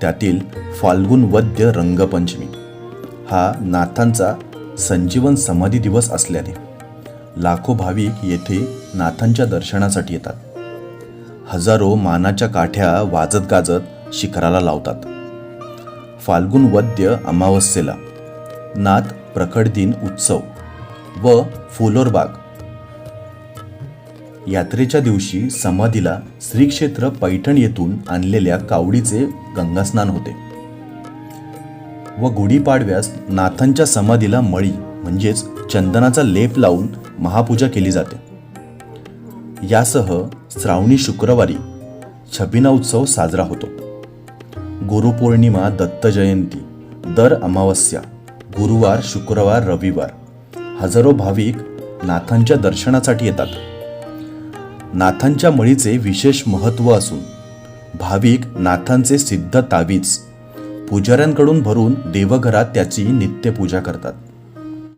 त्यातील फाल्गुन वद्य रंगपंचमी. हा नाथांचा संजीवन समाधी दिवस असल्याने लाखो भाविक येथे नाथांच्या दर्शनासाठी येतात. हजारो मानाच्या काठ्या वाजत गाजत शिखराला लावतात. फाल्गुन वद्य अमावस्येला नाथ प्रकट दिन उत्सव व फुलोरबाग यात्रेच्या दिवशी समाधीला श्रीक्षेत्र पैठण येथून आणलेल्या कावडीचे गंगास्नान होते. व गुढीपाडव्यास नाथांच्या समाधीला मळी म्हणजेच चंदनाचा लेप लावून महापूजा केली जाते. यासह श्रावणी शुक्रवारी छबिना उत्सव साजरा होतो. गुरुपौर्णिमा दत्त जयंती दर अमावस्या गुरुवार शुक्रवार रविवार हजारो भाविक नाथांच्या दर्शनासाठी येतात. नाथांच्या मळीचे विशेष महत्त्व असून भाविक नाथांचे सिद्ध तावीज पुजाऱ्यांकडून भरून देवघरात त्याची नित्यपूजा करतात.